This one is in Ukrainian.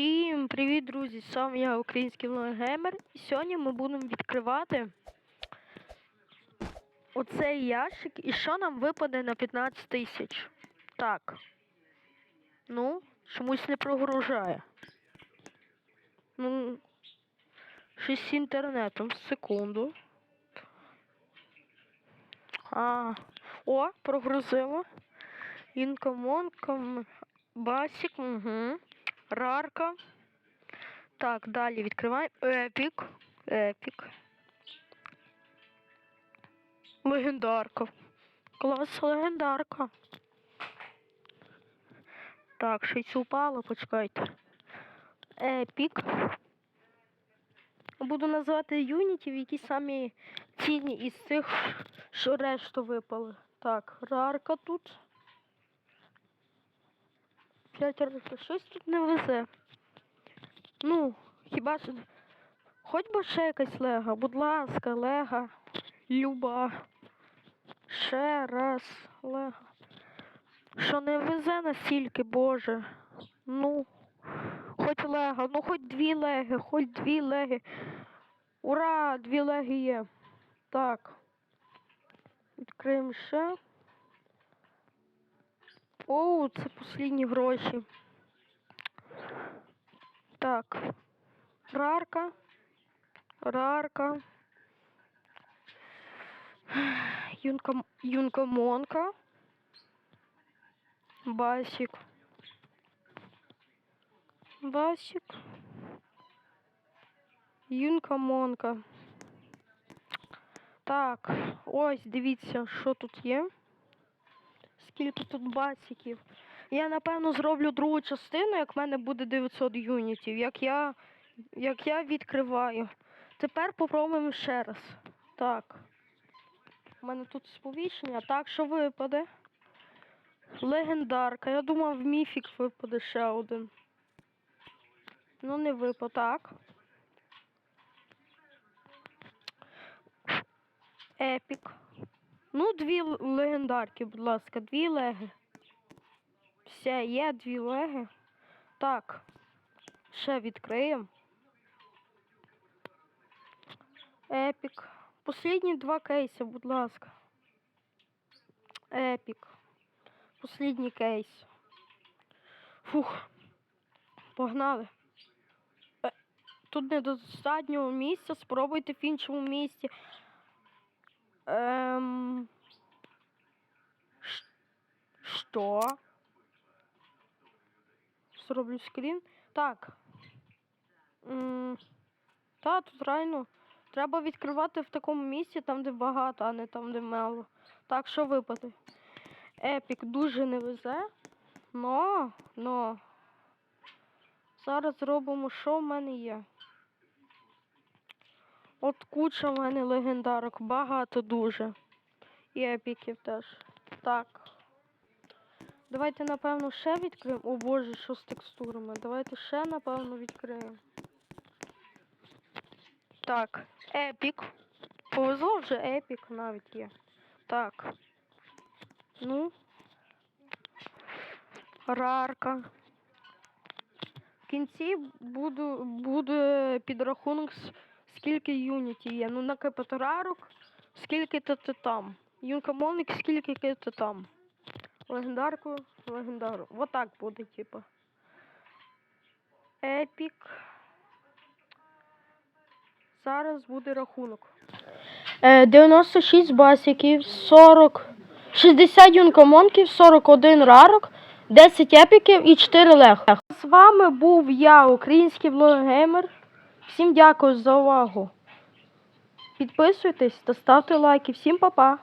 Всім привіт, друзі! Сам я український влоггеймер. І сьогодні ми будемо відкривати оцей ящик і що нам випаде на 15 тисяч. Так. Ну, чомусь не прогружає. Ну, щось з інтернетом. Секунду. А, о, прогрузило. Інкомон, басік, угу. Рарка. Так, далі відкриваємо. Епік. Епік. Легендарка. Клас легендарка. Так, щось упало, почекайте. Епік. Буду називати юнітів, які самі цінні із цих, що решту випали. Так, рарка тут. П'ятеро, щось тут не везе. Ну, хіба ж. Хоч би ще якась лега, будь ласка, лега. Люба. Ще раз лега. Що не везе настільки, боже. Ну, хоч лега, ну хоч дві леги, хоч дві леги. Ура! Дві леги є. Так. Відкриємо ще. Оу, це послідні гроші. Так. Рарка. Рарка. Юнка, Юнка Монка. Басик. Басик. Юнка Монка. Так, ось дивіться, що тут є. Скільки тут басиків. Я напевно зроблю другу частину, як в мене буде 900 юнітів, як я, як я відкриваю. Тепер попробуємо ще раз. Так. У мене тут сповіщення. Так, що випаде? Легендарка. Я думав, в міфік випаде ще один. Ну, не випав, так. Епік. Ну, дві легендарки, будь ласка, дві леги. Все, є дві леги. Так. Ще відкриємо. Епік. Послідні два кейси, будь ласка. Епік. Послідній кейс. Фух. Погнали. Е, Тут недостатньо місця, спробуйте в іншому місці. Ем... Що? Зроблю скрін. Так. Та, тут реально. Треба відкривати в такому місці, там, де багато, а не там, де мало. Так, що випаде? Епік дуже не везе. Но, но. Зараз зробимо, що в мене є. От куча в мене легендарок, багато дуже. І епіків теж. Так. Давайте, напевно, ще відкриємо. О боже, що з текстурами. Давайте ще, напевно, відкриємо. Так, епік. Повезло вже епік навіть є. Так. Ну. Рарка. В кінці буду, буде підрахунок, скільки юнітів є. Ну, на капітарарок, скільки то ти там. Юнкамоник, скільки ти там. Легендарку, легендару. Вот так буде, типа. Епік. Зараз буде рахунок. Е, 96 басиків, 40, 60 юнкомонків, 41 рарок, 10 епіків і 4 лег. З вами був я, український влоггеймер. Всім дякую за увагу. Підписуйтесь та ставте лайки. Всім па-па!